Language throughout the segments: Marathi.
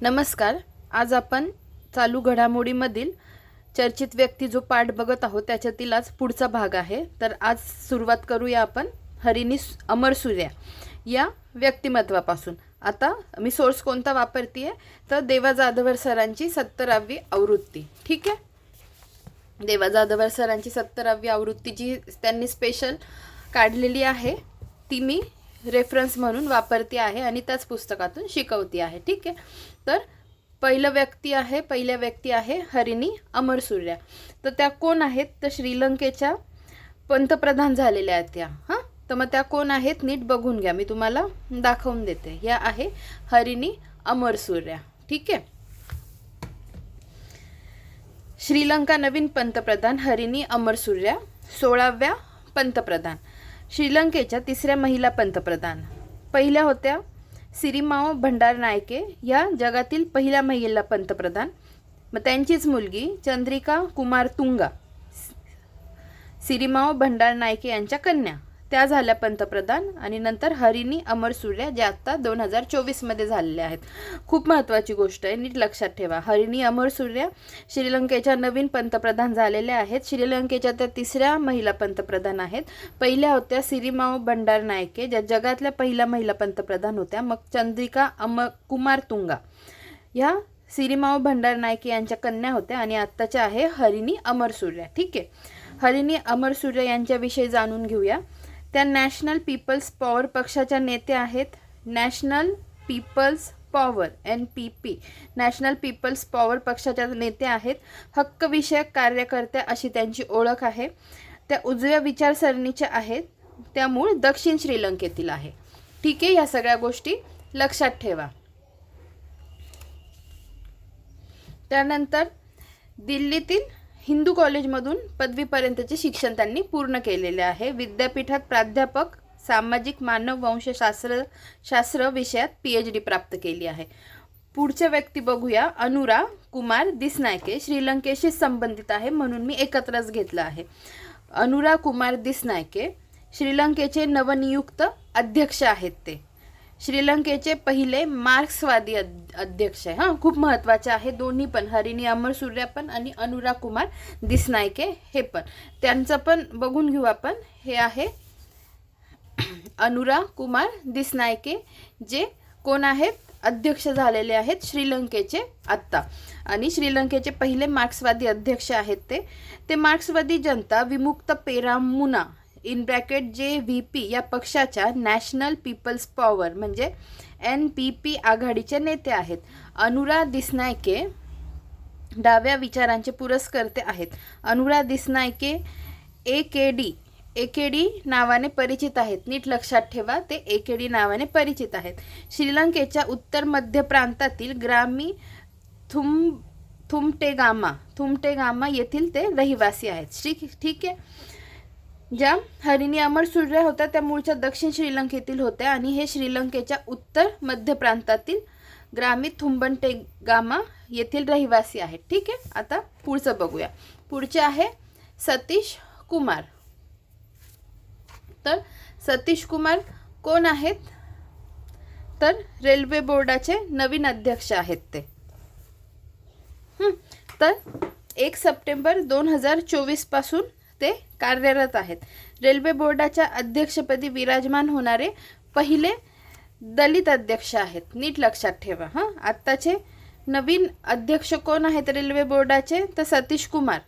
नमस्कार. आज आपण चालू घडामोडीमधील चर्चित व्यक्ती जो पाठ बघत आहोत त्याच्यातील आज पुढचा भाग आहे. तर आज सुरुवात करूया आपण. हरिणी अमर सूर्या या व्यक्तिमत्वापासून. आता मी सोर्स कोणता वापरते तर देवा जाधवर सरांची सत्तरावी आवृत्ती. ठीक आहे? देवा जाधवर सरांची सत्तरावी आवृत्ती जी त्यांनी स्पेशल काढलेली आहे ती मी रेफरन्स म्हणून वापरते आहे आणि त्याच पुस्तकातून शिकवते आहे. ठीक आहे? तर पहिलं व्यक्ती आहे पहिल्या व्यक्ती आहे हरिणी अमर सूर्या. तर त्या कोण आहेत? तर श्रीलंकेच्या पंतप्रधान झालेल्या आहेत त्या. हां? तर मग त्या कोण आहेत? नीट बघून घ्या. मी तुम्हाला दाखवून देते. या आहे हरिणी अमर सूर्या. ठीक आहे? श्रीलंका नवीन पंतप्रधान हरिणी अमरसूर्या सोळाव्या पंतप्रधान. श्रीलंकेच्या तिसऱ्या महिला पंतप्रधान. पहिल्या होत्या सिरिमाओ भंडारनायके या जगातील पहिल्या महिला पंतप्रधान. मग त्यांचीच मुलगी चंद्रिका कुमार तुंगा. सिरिमाओ भंडारनायके यांच्या कन्या. त्या झाल्या पंतप्रधान आणि नंतर हरिणी अमर सूर्या ज्या आत्ता दोन हजार चोवीसमध्ये झालेल्या आहेत. खूप महत्त्वाची गोष्ट आहे नीट लक्षात ठेवा. हरिणी अमर सूर्या श्रीलंकेच्या नवीन पंतप्रधान झालेल्या आहेत. श्रीलंकेच्या त्या तिसऱ्या महिला पंतप्रधान आहेत. पहिल्या होत्या सिरिमाओ भंडार नायके ज्या जगातल्या पहिल्या महिला पंतप्रधान होत्या. मग चंद्रिका अम कुमार तुंगा. ह्या सिरिमाओ भंडार नायके यांच्या कन्या होत्या आणि आत्ताच्या आहे हरिणी अमर सूर्या. ठीक आहे? हरिणी अमर सूर्य यांच्याविषयी जाणून घेऊया. त्या नॅशनल पीपल्स पॉवर पक्षाच्या नेत्या आहेत. National People's Power N P P National People's Power पक्षाच्या नेत्या आहेत. हक्कविषयक कार्यकर्त्या अशी त्यांची ओळख आहे. त्या उजव्या विचारसरणीच्या आहेत. त्या मूळ दक्षिण श्रीलंकेतील आहे. ठीक आहे या सगळ्या गोष्टी लक्षात ठेवा. त्यानंतर दिल्लीतील हिंदू कॉलेजमधून पदवीपर्यंतचे शिक्षण त्यांनी पूर्ण केलेले आहे. विद्यापीठात प्राध्यापक सामाजिक मानव वंशशास्त्र शास्त्र विषयात पी एच डी प्राप्त केली आहे. पुढच्या व्यक्ती बघूया. अनुरा कुमार दिसनायके श्रीलंकेशी संबंधित आहे म्हणून मी एकत्रच घेतलं आहे. अनुरा कुमार दिसनायके श्रीलंकेचे नवनियुक्त अध्यक्ष आहेत ते. श्रीलंकेचे पहिले मार्क्सवादी अध्यक्ष आहे हां. खूप महत्त्वाचे आहे. दोन्ही पण हरिणी अमर सूर्या पण आणि अनुराग कुमार दिसनायके हे पण. त्यांचं पण बघून घेऊ आपण. हे आहे अनुराग कुमार दिसनायके जे कोण आहेत? अध्यक्ष झालेले आहेत श्रीलंकेचे आत्ता. आणि श्रीलंकेचे पहिले मार्क्सवादी अध्यक्ष आहेत ते. ते मार्क्सवादी Janatha Vimukthi Peramuna in bracket J V P या पक्षाच्या नॅशनल पीपल्स पॉवर म्हणजे एन पी पी आघाडीचे नेते आहेत. अनुरा दिसनायके डाव्या विचारांचे पुरस्कर्ते आहेत. Anura Dissanayake A K D A K D नावाने परिचित आहेत. नीट लक्षात ठेवा ते ए के डी नावाने परिचित आहेत. श्रीलंकेच्या उत्तर मध्य प्रांतातील ग्रामी थुम थुमटेगामा थुमटेगामा येथील ते रहिवासी आहेत. ठीक ठीक आहे? ज्या हरिणी अमर सूर्य होत्या त्या मूळच्या दक्षिण श्रीलंकेतील होत्या आणि हे श्रीलंकेच्या उत्तर मध्य प्रांतातील ग्रामीण थुंबनटेगामा येथील रहिवासी आहेत. ठीक आहे आता पुढचं बघूया. पुढचे आहे सतीश कुमार. तर सतीश कुमार कोण आहेत? तर रेल्वे बोर्डाचे नवीन अध्यक्ष आहेत ते. तर एक सप्टेंबर दोन हजार चोवीसपासून ते कार्यरत आहेत. रेल्वे बोर्डाच्या अध्यक्षपदी विराजमान होणारे पहिले दलित अध्यक्ष आहेत. नीट लक्षात ठेवा हां. आत्ताचे नवीन अध्यक्ष कोण आहेत रेल्वे बोर्डाचे? तर सतीश कुमार.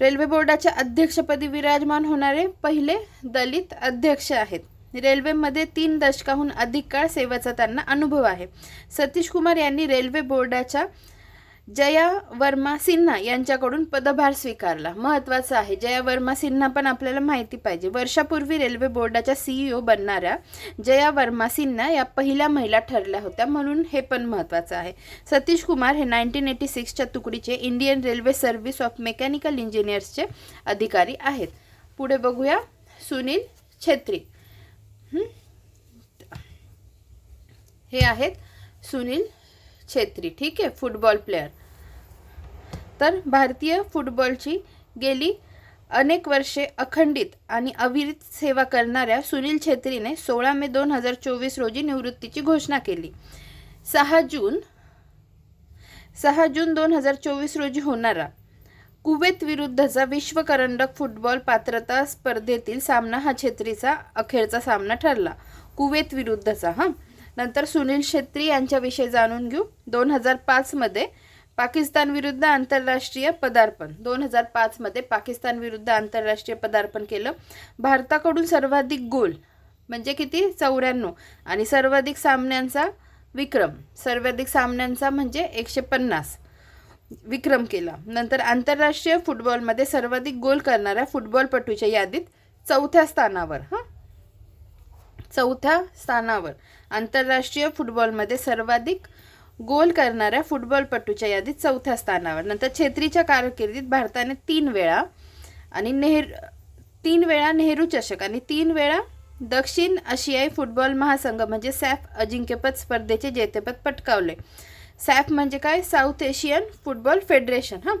रेल्वे बोर्डाच्या अध्यक्षपदी विराजमान होणारे पहिले दलित अध्यक्ष आहेत. रेल्वेमध्ये तीन दशकाहून अधिक काळ सेवेचा त्यांना अनुभव आहे. सतीश कुमार यांनी रेल्वे बोर्डाच्या जया वर्मा सिन्हा यांच्याकडून पदभार स्वीकारला. महत्त्वाचं आहे जया वर्मा सिन्हा पण आपल्याला माहिती पाहिजे. वर्षापूर्वी रेल्वे बोर्डाच्या सीईओ बनणाऱ्या जया वर्मा सिन्हा या पहिल्या महिला ठरल्या होत्या म्हणून हे पण महत्त्वाचं आहे. सतीश कुमार हे नाईन्टीन एटी सिक्सच्या तुकडीचे Indian Railway Service of Mechanical इंजिनियर्सचे अधिकारी आहेत. पुढे बघूया सुनील छेत्री. हे आहेत सुनील छेत्री ठीक आहे? फुटबॉल प्लेअर तर भारतीय फुटबॉलची गेली अनेक वर्षे अखंडित आणि अविरित सेवा करणाऱ्या सुनील छेत्रीने सोळा मे दोन हजार चोवीस रोजी निवृत्तीची घोषणा केली. सहा जून सहा जून दोन हजार चोवीस रोजी होणारा कुवेत विरुद्धचा विश्वकरंडक फुटबॉल पात्रता स्पर्धेतील सामना हा छेत्रीचा अखेरचा सामना ठरला. कुवेत विरुद्धचा हां? नंतर सुनील छेत्री यांच्याविषयी जाणून घेऊ. दोन हजार पाचमध्ये पाकिस्तान विरुद्ध आंतरराष्ट्रीय पदार्पण. दोन हजार पाचमध्ये पाकिस्तान विरुद्ध आंतरराष्ट्रीय पदार्पण केलं. भारताकडून सर्वाधिक गोल म्हणजे किती? चौऱ्याण्णव. आणि सर्वाधिक सामन्यांचा विक्रम. सर्वाधिक सामन्यांचा म्हणजे एकशे पन्नास विक्रम केला. नंतर आंतरराष्ट्रीय फुटबॉलमध्ये सर्वाधिक गोल करणाऱ्या फुटबॉलपटूच्या यादीत चौथ्या स्थानावर. हां? चौथ्या स्थानावर आंतरराष्ट्रीय फुटबॉलमध्ये सर्वाधिक गोल करणाऱ्या फुटबॉलपटूच्या यादीत चौथ्या स्थानावर. नंतर छेत्रीच्या कारकिर्दीत भारताने तीन वेळा आणि नेहरू तीन वेळा नेहरू चषक आणि तीन वेळा दक्षिण आशियाई फुटबॉल महासंघ म्हणजे सॅफ अजिंक्यपद स्पर्धेचे जेतेपद पटकावले. सॅफ म्हणजे काय? South Asian Football Federation. हां.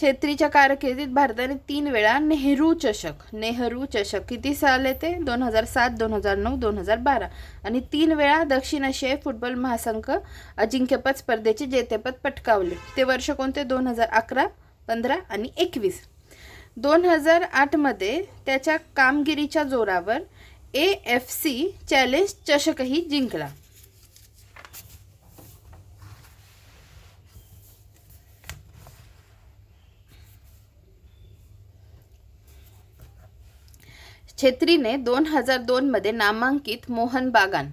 छेत्रीच्या कारकिर्दीत भारताने तीन वेळा नेहरू चषक नेहरू चषक किती साल येते? दोन हजार सात दोन हजार नऊ दोन हजार बारा. आणि तीन वेळा दक्षिण आशियाई फुटबॉल महासंघ अजिंक्यपद स्पर्धेचे जेतेपद पटकावले. ते वर्ष कोणते? दोन हजार अकरा पंधरा आणि एकवीस. दोन हजार आठमध्ये त्याच्या कामगिरीच्या जोरावर ए एफ सी चॅलेंज चषकही जिंकला. छेत्रीने दोन हजार दोनमध्ये नामांकित मोहन बागान.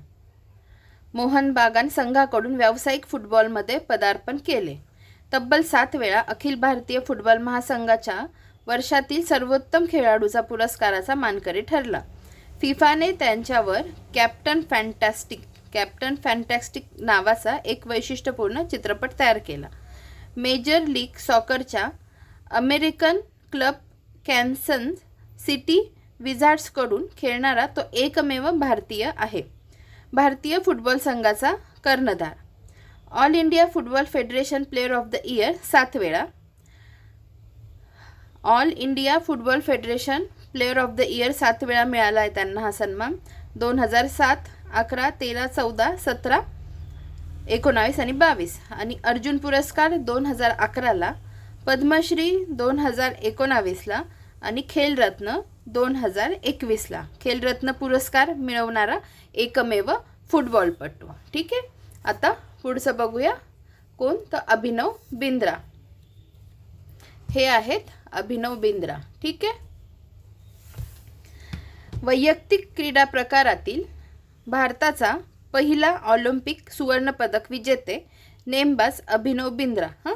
मोहन बागान संघाकडून व्यावसायिक फुटबॉलमध्ये पदार्पण केले. तब्बल सात वेळा अखिल भारतीय फुटबॉल महासंघाच्या वर्षातील सर्वोत्तम खेळाडूचा पुरस्काराचा मानकरी ठरला. फिफाने त्यांच्यावर कॅप्टन फॅन्टॅस्टिक कॅप्टन फॅन्टॅस्टिक नावाचा एक वैशिष्ट्यपूर्ण चित्रपट तयार केला. मेजर लीग सॉकरच्या अमेरिकन क्लब कॅन्सन सिटी विझार्ड्सकडून खेळणारा तो एकमेव भारतीय आहे. भारतीय फुटबॉल संघाचा कर्णधार. All India Football Federation Player of the Year सात वेळा. All India Football Federation Player of the Year सात वेळा मिळाला आहे त्यांना हा सन्मान. दोन हजार सात अकरा तेरा चौदा सतरा एकोणावीस आणि बावीस. आणि अर्जुन पुरस्कार दोन हजार अकराला पद्मश्री दोन हजार एकोणावीसला आणि खेलरत्न दोन हजार एकवीसला. खेलरत्न पुरस्कार मिळवणारा एकमेव फुटबॉलपटू. ठीक आहे? आता पुढचं बघूया. कोण? तर अभिनव बिंद्रा. हे आहेत अभिनव बिंद्रा. ठीक आहे? वैयक्तिक क्रीडा प्रकारातील भारताचा पहिला ऑलिम्पिक सुवर्णपदक विजेते नेमबाज अभिनव बिंद्रा. हां?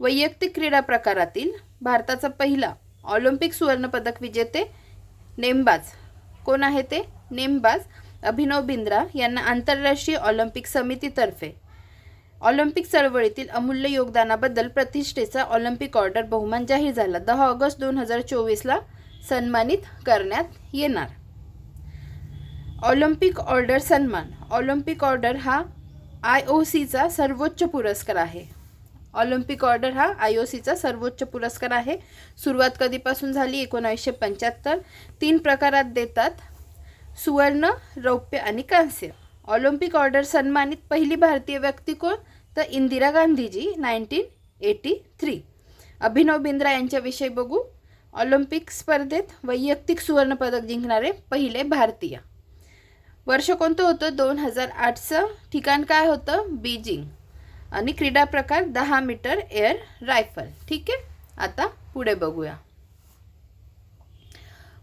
वैयक्तिक क्रीडा प्रकारातील भारताचा पहिला ऑलिम्पिक सुवर्णपदक विजेते नेमबाज. कोण आहे ते? नेमबाज अभिनव बिंद्रा यांना आंतरराष्ट्रीय ऑलिम्पिक समितीतर्फे. ऑलिम्पिक चळवळीतील अमूल्य योगदानाबद्दल प्रतिष्ठेचा ऑलिम्पिक ऑर्डर बहुमान जाहीर झाला. दहा ऑगस्ट दोन हजार चोवीसला सन्मानित करण्यात येणार. ऑलिम्पिक ऑर्डर सन्मान. ऑलिम्पिक ऑर्डर हा आय ओ सीचा सर्वोच्च पुरस्कार आहे. ऑलिम्पिक ऑर्डर हा आय ओ सीचा सर्वोच्च पुरस्कार आहे. सुरुवात कधीपासून झाली? एकोणावीसशे पंच्याहत्तर. तीन प्रकारात देतात. सुवर्ण रौप्य आणि कांस्य. ऑलिम्पिक ऑर्डर सन्मानित पहिली भारतीय व्यक्ती कोण? तर Indira Gandhiji nineteen eighty three. Abhinav Bindra यांच्याविषयी बघू. ऑलिम्पिक स्पर्धेत वैयक्तिक सुवर्णपदक जिंकणारे पहिले भारतीय. वर्ष कोणतं होतं? दोन हजार आठचं. ठिकाण काय होतं? बीजिंग. आणि क्रीडा प्रकार दहा मीटर एअर रायफल. ठीक आहे? आता पुढे बघूया.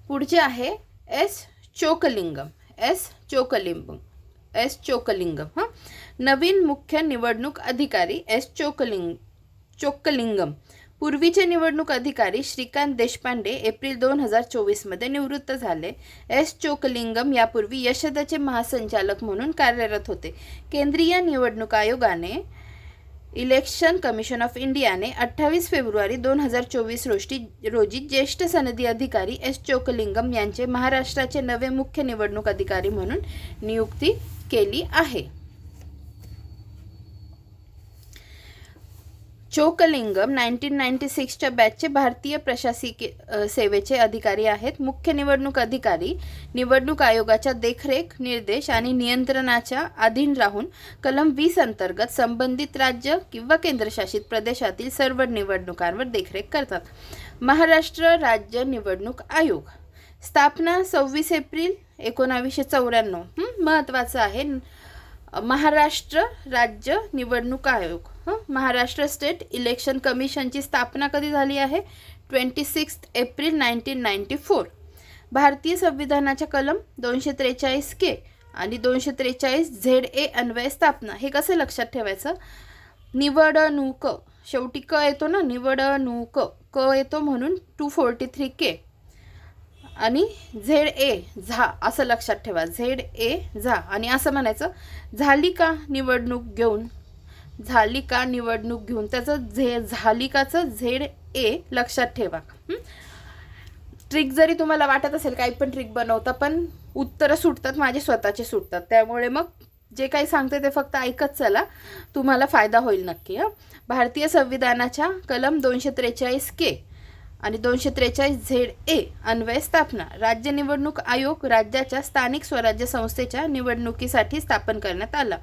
पुढचे आहे S Chockalingam. S Chockalingam. S Chockalingam हां? नवीन मुख्य निवडणूक अधिकारी एस चोकलिंग चोकलिंगम. पूर्वीचे निवडणूक अधिकारी श्रीकांत देशपांडे एप्रिल दोन हजार चोवीसमध्ये निवृत्त झाले. एस चोकलिंगम यापूर्वी यशदाचे महासंचालक म्हणून कार्यरत होते. केंद्रीय निवडणूक आयोगाने इलेक्शन कमिशन ऑफ इंडियाने अठ्ठावीस फेब्रुवारी दोन हजार चोवीस रोजी रोजी ज्येष्ठ सनदी अधिकारी एस चोकलिंगम यांचे महाराष्ट्राचे नवे मुख्य निवडणूक अधिकारी म्हणून नियुक्ती केली आहे. चोकलिंगम नाईन्टीन नाईन्टी सिक्सच्या बॅचचे भारतीय प्रशासकीय सेवेचे अधिकारी आहेत. मुख्य निवडणूक अधिकारी निवडणूक आयोगाच्या देखरेख निर्देश आणि नियंत्रणाच्या अधीन राहून कलम वीस अंतर्गत संबंधित राज्य किंवा केंद्रशासित प्रदेशातील सर्व निवडणुकांवर देखरेख करतात. महाराष्ट्र राज्य निवडणूक आयोग. स्थापना सव्वीस एप्रिल एकोणावीसशे चौऱ्याण्णव. महत्त्वाचं आहे. महाराष्ट्र राज्य निवडणूक आयोग. हं? महाराष्ट्र स्टेट इलेक्शन कमिशनची स्थापना कधी झाली आहे? Twenty six April nineteen ninety four. भारतीय संविधानाच्या कलम दोनशे त्रेचाळीस के आणि दोनशे त्रेचाळीस झेड ए अन्वय स्थापना हे कसं लक्षात ठेवायचं? निवडणूक. शेवटी क येतो ना? निवडणूक. क येतो म्हणून टू फोर्टी थ्री के. आणि झेड ए झा असं लक्षात ठेवा. झेड ए झा. आणि असं म्हणायचं झाली का निवडणूक घेऊन? झाली का निवडणूक घेऊन? त्याचं झे झाली काचं झेड ए लक्षात ठेवा. ट्रिक जरी तुम्हाला वाटत असेल काही पण ट्रिक बनवता पण उत्तरं सुटतात माझे स्वतःचे सुटतात. त्यामुळे मग जे काही सांगते ते फक्त ऐकत चला. तुम्हाला फायदा होईल नक्की हां? भारतीय संविधानाच्या कलम दोनशे त्रेचाळीस के आणि दोनशे त्रेचाळीस झेड ए अन्वय स्थापना. राज्य निवडणूक आयोग राज्याच्या स्थानिक स्वराज्य संस्थेच्या निवडणुकीसाठी स्थापन करण्यात आला.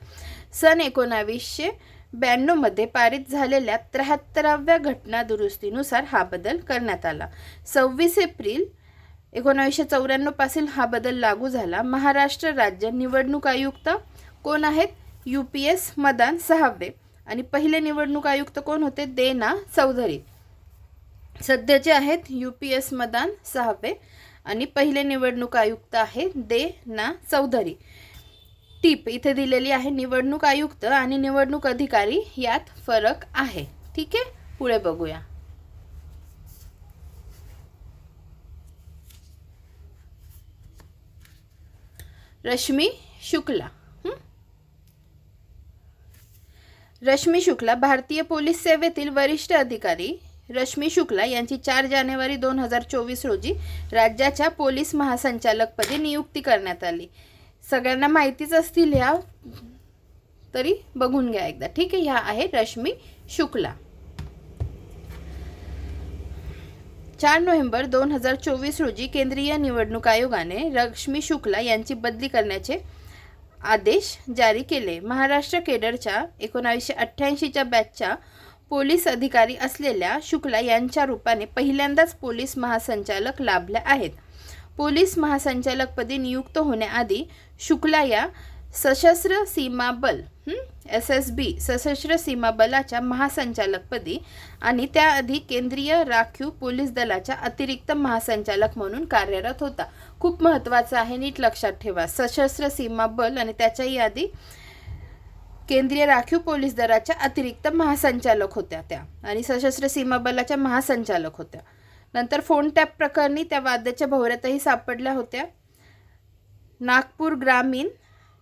सन एकोणावीसशे ब्याण्णवमध्ये पारित झालेल्या त्र्याहत्तराव्या घटना दुरुस्तीनुसार हा बदल करण्यात आला. सव्वीस एप्रिल एकोणावीसशे चौऱ्याण्णवपासून हा बदल लागू झाला. महाराष्ट्र राज्य निवडणूक आयुक्त कोण आहेत? यू पी एस मदान सहावे. आणि पहिले निवडणूक आयुक्त कोण होते? देना चौधरी. सध्याचे आहेत यू पी एस मदान सहावे आणि पहिले निवडणूक आयुक्त आहे दे ना चौधरी. टीप इथे दिलेली आहे निवडणूक आयुक्त आणि निवडणूक अधिकारी यात फरक आहे. ठीक आहे? पुढे बघूया. रश्मी शुक्ला. रश्मी शुक्ला भारतीय पोलीस सेवेतील वरिष्ठ अधिकारी रश्मी शुक्ला यांची चार जानेवारी दोन हजार चोवीस रोजी राज्याच्या पोलीस महासंचालकपदी नियुक्ती करण्यात आली. सगळ्यांना माहितीच असतील ह्या तरी बघून घ्या एकदा. ठीक आहे ह्या आहे रश्मी शुक्ला. चार नोव्हेंबर दोन हजार चोवीस रोजी केंद्रीय निवडणूक आयोगाने रश्मी शुक्ला यांची बदली करण्याचे आदेश जारी केले. महाराष्ट्र केडरच्या एकोणावीसशे अठ्ठ्याऐंशीच्या बॅचच्या पोलीस अधिकारी असलेल्या शुक्ला यांच्या रूपाने पहिल्यांदाच पोलीस महासंचालक लाभल्या आहेत. पोलीस महासंचालकपदी नियुक्त होण्याआधी शुक्ला या सशस्त्र सीमा बल एस एस बी सशस्त्र सीमा बलाच्या महासंचालकपदी आणि त्याआधी केंद्रीय राखीव पोलीस दलाच्या अतिरिक्त महासंचालक म्हणून कार्यरत होता. खूप महत्त्वाचं आहे नीट लक्षात ठेवा. सशस्त्र सीमा बल आणि त्याच्याही आधी केंद्रीय राखीव पोलीस दलाच्या अतिरिक्त महासंचालक होत्या त्या आणि सशस्त्र सीमा बलाच्या महासंचालक होत्या. नंतर फोन टॅप प्रकरणी त्या वाद्याच्या भोवऱ्यातही सापडल्या होत्या. नागपूर ग्रामीण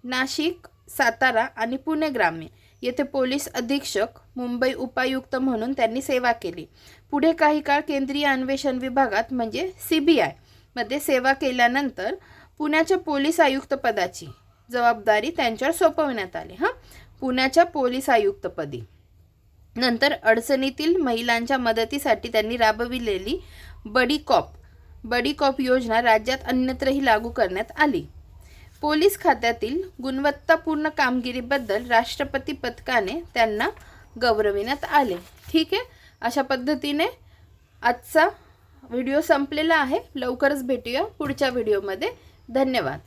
नाशिक सातारा आणि पुणे ग्रामीण येथे पोलीस अधीक्षक मुंबई उपायुक्त म्हणून त्यांनी सेवा केली. पुढे काही काळ केंद्रीय अन्वेषण विभागात म्हणजे सी बी आयमध्ये सेवा केल्यानंतर पुण्याच्या पोलीस आयुक्त पदाची जबाबदारी त्यांच्यावर सोपवण्यात आली. हां? पुण्याच्या पोलीस आयुक्तपदी. नंतर अडचणीतील महिलांच्या मदतीसाठी त्यांनी राबविलेली बडी कॉप. बडी कॉप योजना राज्यात अन्यत्रही लागू करण्यात आली. पोलीस खात्यातील गुणवत्तापूर्ण कामगिरीबद्दल राष्ट्रपती पथकाने त्यांना गौरविण्यात आले. ठीक आहे? अशा पद्धतीने आजचा व्हिडिओ संपलेला आहे. लवकरच भेटूया पुढच्या व्हिडिओमध्ये. धन्यवाद.